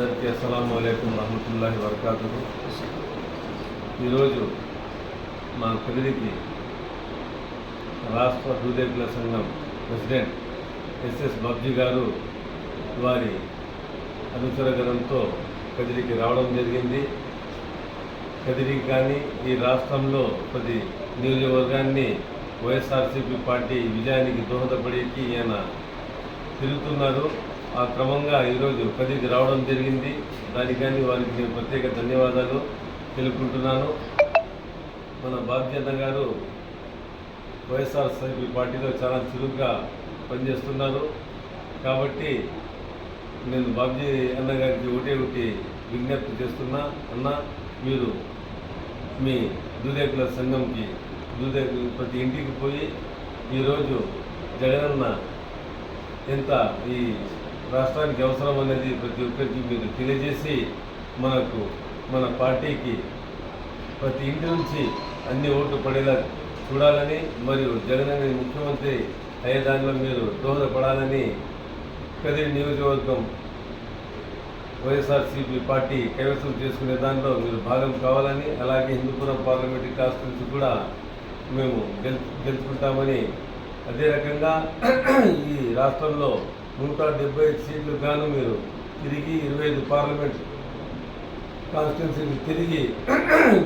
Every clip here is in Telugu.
వరహతుల్లాహి వరకాతు ఈరోజు మా కదిరికి రాష్ట్ర దూదేకుల సంఘం ప్రెసిడెంట్ ఎస్ఎస్ బాబ్జీ గారు వారి అనుచరగణంతో కదిరికి రావడం జరిగింది. కదిరికి కానీ ఈ రాష్ట్రంలో ప్రతి నియోజకవర్గాన్ని వైఎస్ఆర్సీపీ పార్టీ విజయానికి దోహదపడేకి ఈయన తిరుగుతున్నారు. ఆ క్రమంగా ఈరోజు కదిరికి రావడం జరిగింది. దానికని వారికి నేను ప్రత్యేక ధన్యవాదాలు తెలుపుకుంటున్నాను. మన బాధ్యత గారు వైఎస్ఆర్సీపీ పార్టీలో చాలా చురుగ్గా పనిచేస్తున్నారు. కాబట్టి నేను బాబ్జీ అన్న గారికి ఒకటే ఒకటి విజ్ఞప్తి చేస్తున్నా. అన్న మీరు మీ దూదేకుల సంఘంకి దూదే ప్రతి ఇంటికి పోయి ఈరోజు జగనన్న ఎంత ఈ రాష్ట్రానికి అవసరం అనేది ప్రతి ఒక్కరికి మీరు తెలియజేసి మనకు మన పార్టీకి ప్రతి ఇంటి నుంచి అన్ని ఓట్లు పడేలా చూడాలని మరియు జగన్ అనే ముఖ్యమంత్రి అయ్యే దానిలో మీరు దోహదపడాలని కదిరి నియోజకవర్గం వైఎస్ఆర్సీపీ పార్టీ కైవసం చేసుకునే దానిలో మీరు భాగం కావాలని అలాగే హిందూపురం పార్లమెంటరీ కాన్స్టిట్యూన్సీ కూడా మేము గెలు గెలుచుకుంటామని అదే రకంగా ఈ రాష్ట్రంలో నూట డెబ్బై ఐదు సీట్లు గాను మీరు తిరిగి ఇరవై ఐదు పార్లమెంట్ కాన్స్టిట్యున్సీకి తిరిగి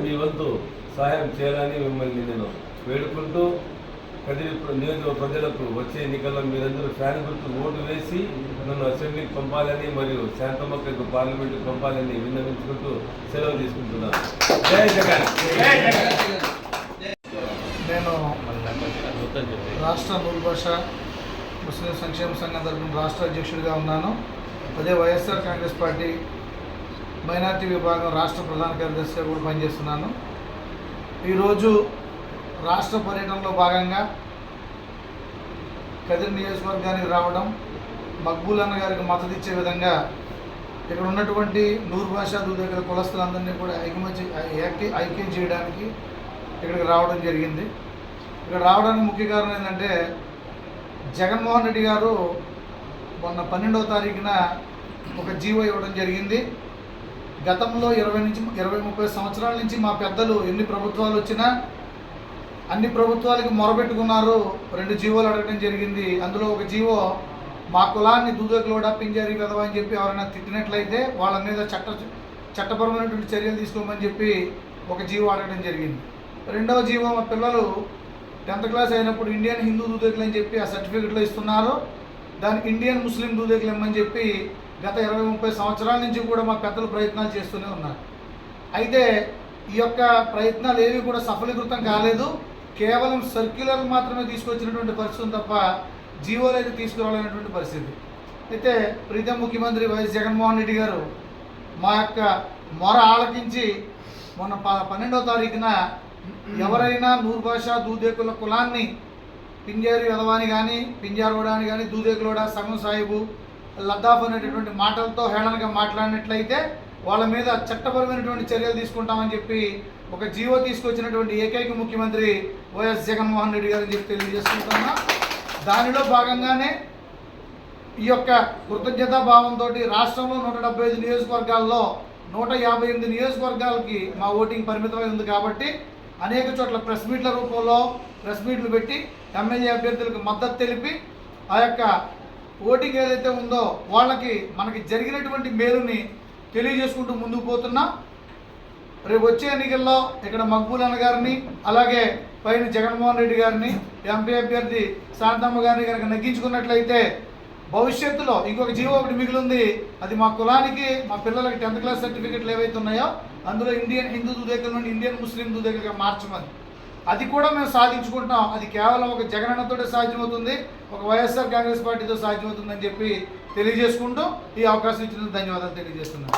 మీ వంతు సహాయం చేయాలని మిమ్మల్ని నేను వేడుకుంటూ కదిరి ప్ర- నియోజక ప్రజలకు వచ్చే ఎన్నికల్లో మీరందరూ ఫ్యాన్ గుర్తు ఓటు వేసి నన్ను అసెంబ్లీకి పంపాలని మరియు శాంతమ్మక్కకు పార్లమెంట్కి పంపాలని విన్నవించుకుంటూ సెలవు తీసుకుంటున్నాను. జై జగన్! నేను రాష్ట్ర నూరు భాష ముస్లిం సంక్షేమ సంఘం తరపున రాష్ట్ర అధ్యక్షుడిగా ఉన్నాను. అదే వైఎస్ఆర్ కాంగ్రెస్ పార్టీ మైనార్టీ విభాగం రాష్ట్ర ప్రధాన కార్యదర్శిగా కూడా పనిచేస్తున్నాను. ఈరోజు రాష్ట్ర పర్యటనలో భాగంగా కదిరి నియోజకవర్గానికి రావడం మక్బూల్ అన్న గారికి మద్దతు ఇచ్చే విధంగా ఇక్కడ ఉన్నటువంటి నూరు భాషా దగ్గర కులస్తులందరినీ కూడా ఐకమత్య ఐక్య ఐక్యం చేయడానికి ఇక్కడికి రావడం జరిగింది. ఇక్కడ రావడానికి ముఖ్య కారణం ఏంటంటే జగన్మోహన్ రెడ్డి గారు మొన్న పన్నెండవ తారీఖున ఒక జీవో ఇవ్వడం జరిగింది. గతంలో ఇరవై నుంచి ఇరవై ముప్పై సంవత్సరాల నుంచి మా పెద్దలు ఎన్ని ప్రభుత్వాలు వచ్చినా అన్ని ప్రభుత్వాలకి మొరబెట్టుకున్నారు రెండు జీవోలు అడగడం జరిగింది. అందులో ఒక జీవో మా కులాన్ని దూదకులోడా పింజారి కదా అని చెప్పి ఎవరైనా తిట్టినట్లయితే వాళ్ళ మీద చట్ట చట్టపరమైనటువంటి చర్యలు తీసుకోమని చెప్పి ఒక జీవో అడగడం జరిగింది. రెండవ జీవో మా పిల్లలు టెన్త్ క్లాస్ అయినప్పుడు ఇండియన్ హిందూ దూదకులు అని చెప్పి ఆ సర్టిఫికెట్లో ఇస్తున్నారు. దాని ఇండియన్ ముస్లిం దూదకులు ఇమ్మని చెప్పి గత ఇరవై ముప్పై సంవత్సరాల నుంచి కూడా మా పెద్దలు ప్రయత్నాలు చేస్తూనే ఉన్నారు. అయితే ఈ యొక్క ప్రయత్నాలు ఏవి కూడా సఫలీకృతం కాలేదు. కేవలం సర్క్యులర్ మాత్రమే తీసుకొచ్చినటువంటి పరిస్థితి తప్ప జీవోలు అయితే తీసుకురావాలనేటువంటి పరిస్థితి. అయితే ప్రీతం ముఖ్యమంత్రి వైఎస్ జగన్మోహన్ రెడ్డి గారు మా యొక్క మొర ఆలకించి మొన్న ప పన్నెండవ తారీఖున ఎవరైనా నూరు భాష దూదేకుల కులాన్ని పింజారి వెదవాని కానీ పింజారోడా అని కానీ దూదేకులోడ సగం సాహిబు లద్దాఫ్ అనేటటువంటి మాటలతో హేళనగా మాట్లాడినట్లయితే వాళ్ళ మీద చట్టపరమైనటువంటి చర్యలు తీసుకుంటామని చెప్పి ఒక జీవో తీసుకొచ్చినటువంటి ఏకైక ముఖ్యమంత్రి వైఎస్ జగన్మోహన్ రెడ్డి గారని చెప్పి తెలియజేసుకుంటున్నా. దానిలో భాగంగానే ఈ యొక్క కృతజ్ఞతా భావంతో రాష్ట్రంలో నూట డెబ్బై ఐదు నియోజకవర్గాల్లో నూట యాభై ఎనిమిది నియోజకవర్గాలకి మా ఓటింగ్ పరిమితమై ఉంది కాబట్టి అనేక చోట్ల ప్రెస్ మీట్ల రూపంలో ప్రెస్ మీట్లు పెట్టి ఎమ్మెల్యే అభ్యర్థులకు మద్దతు తెలిపి ఆ యొక్క ఓటింగ్ ఏదైతే ఉందో వాళ్ళకి మనకి జరిగినటువంటి మేలుని తెలియజేసుకుంటూ ముందుకు పోతున్నాం. రేపు వచ్చే ఎన్నికల్లో ఇక్కడ మక్బూల్ అన్న గారిని అలాగే పైన జగన్మోహన్ రెడ్డి గారిని ఎంపీ అభ్యర్థి శాంతమ్మ గారిని కనుక నగ్గించుకున్నట్లయితే భవిష్యత్తులో ఇంకొక జీవో ఒకటి మిగిలింది. అది మా కులానికి మా పిల్లలకి టెన్త్ క్లాస్ సర్టిఫికెట్లు ఏవైతే ఉన్నాయో అందులో ఇండియన్ హిందూ దుదేకుల నుండి ఇండియన్ ముస్లిం దుదేకులుగా మార్చమని. అది కూడా మేము సాధించుకుంటాం అది కేవలం ఒక జగనన్నతోటే సాధ్యమవుతుంది ఒక వైఎస్ఆర్ కాంగ్రెస్ పార్టీతో సాధ్యమవుతుందని చెప్పి తెలియజేసుకుంటూ ఈ అవకాశం ఇచ్చినందుకు ధన్యవాదాలు తెలియజేస్తున్నాను.